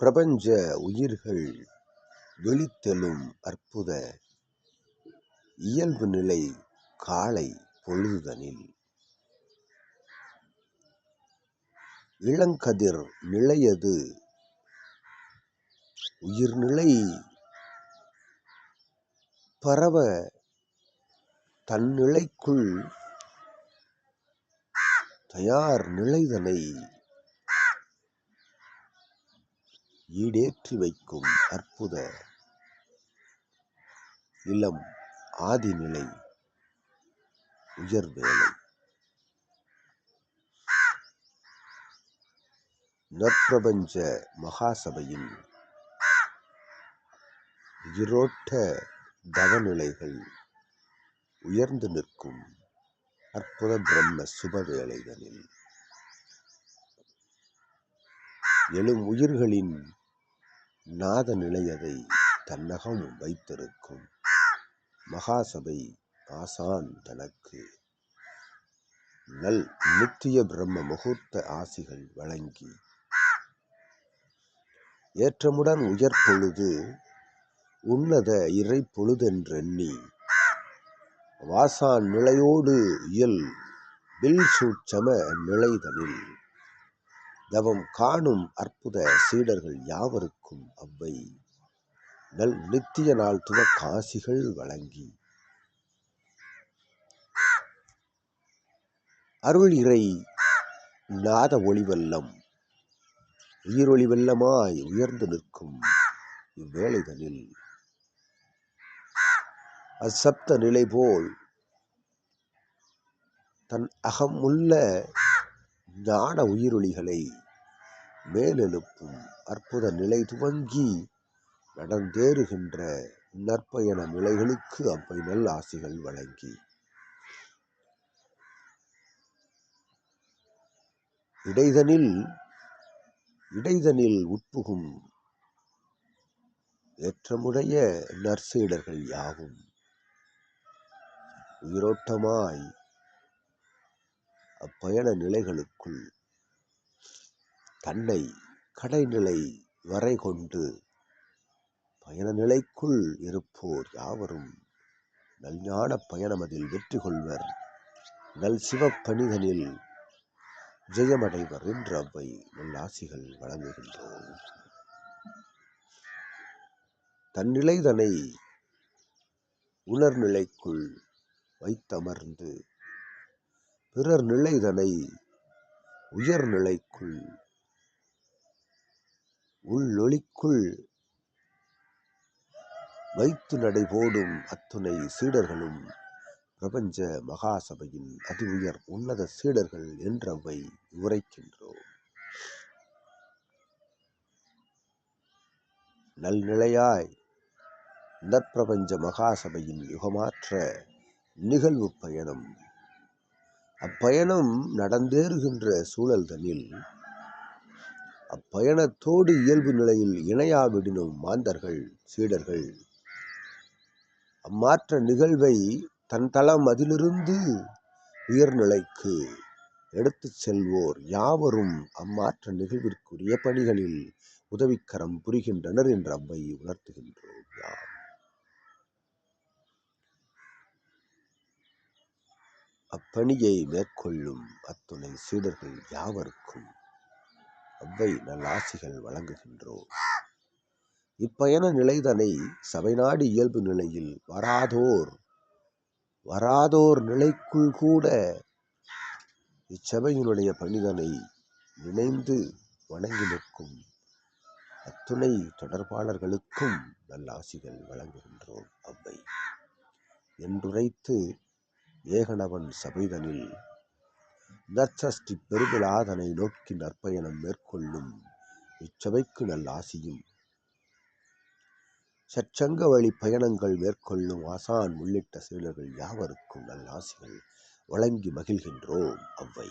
பிரபஞ்ச உயிர்கள் விழித்தெழும் அற்புத இயல்பு நிலை காலை பொழுதனில் இளங்கதிர் நிலையது உயிர்நிலை பரவ தன்னிலைக்குள் தயார் நிலைதனை ஈடேற்றி வைக்கும் அற்புத இளம் ஆதிநிலை உயர்வேலை நற்பிரபஞ்ச மகாசபையின் உயிரோட்ட தவநிலைகள் உயர்ந்து நிற்கும் அற்புத பிரம்ம சுபவேளைதனில் எழும் உயிர்களின் நாத நிலையதை தன்னகம் வைத்திருக்கும். மகாசபை ஆசான் தனக்கு நல் நித்திய பிரம்ம முகூர்த்த ஆசிகள் வழங்கி ஏற்றமுடன் உயர் பொழுது உன்னத இறை பொழுதென்றெண்ணி வாசான் நிலையோடு இயல் வில் சூட்சம நிலைதனில் தவம் காணும் அற்புத சீடர்கள் யாவருக்கும் அவ்வை. நல் நித்திய நாள் துவக்காசிகள் வழங்கி. அருள் இறை நாத ஒளிவெல்லம். உயிரொளி வெள்ளமாய் உயர்ந்து நிற்கும் இவ்வேளைகளில். அசப்த நிலை போல் தன் அகம் உள்ள ஞான உயிரொளிகளை மேலெழுப்பும் அற்புத நிலை துவங்கி நடந்தேறுகின்ற நற்பயண நிலைகளுக்கு அவ்வை நல் ஆசிகள் வழங்கி. இடைதனில் இடைதனில் உட்புகும் ஏற்றமுடைய நற்சீடர்கள் யாவும்? உயிரோட்டமாய் அப்பயண நிலைகளுக்குள் தன்னை கடைநிலை வரை கொண்டு பயண நிலைக்குள் இருப்போர் யாவரும் நல்ஞான பயணமதில் வெற்றி கொள்வர். நல் சிவப்பணிதனில் ஜெயமடைவர் என்று அவ்வை நல்லாசிகள் வழங்குகின்றோம். தன்னிலைதனை உணர்நிலைக்குள் வைத்தமர்ந்து பிறர் நிலைதனை உயர்நிலைக்குள் உள்ளொளிக்குள் வைத்து நடைபோடும் அத்துணை சீடர்களும் பிரபஞ்ச மகாசபையின் அதி உயர் உன்னத சீடர்கள் என்றவை உரைக்கின்றோம். நல்நிலையாய் நற்பிரபஞ்ச மகாசபையின் யுகமாற்ற நிகழ்வு பயணம். அப்பயணம் நடந்தேறுகின்ற சூழல்தனில் அப்பயணத்தோடு இயல்பு நிலையில் இணையாவிடினும் மாந்தர்கள் சீடர்கள். அம்மாற்ற நிகழ்வை தன் தளம் அதிலிருந்து உயர்நிலைக்கு எடுத்துச் செல்வோர் யாவரும் அம்மாற்ற நிகழ்விற்குரிய பணிகளில் உதவிக்கரம் புரிகின்றனர் என்று அவ்வை உணர்த்துகின்றோம். யாம். அப்பணியை மேற்கொள்ளும் அத்துணை சீடர்கள் யாவருக்கும் அவ்வை நல்லாசிகள் வழங்குகின்றோம் இப்பயண நிலைதனை சபைநாடு இயல்பு நிலையில் வராதோர் வராதோர் நிலைக்குள் கூட இச்சபையினுடைய பணிதனை இணைந்து வணங்கி நிற்கும் அத்துணை தொடர்பாளர்களுக்கும் நல்லாசிகள் வழங்குகின்றோம் அவ்வை. என்றுரைத்து ஏகனவன் சபைதனில் நற்சஷ்டி பெருவிழாதனை நோக்கி நற்பயணம் மேற்கொள்ளும். இச்சபைக்கு நல்லாசியும் சச்சங்க வழி பயணங்கள் மேற்கொள்ளும் ஆசான் உள்ளிட்ட சீடர்கள் யாவருக்கும் நல்லாசிகள் வழங்கி மகிழ்கின்றோம் அவ்வை.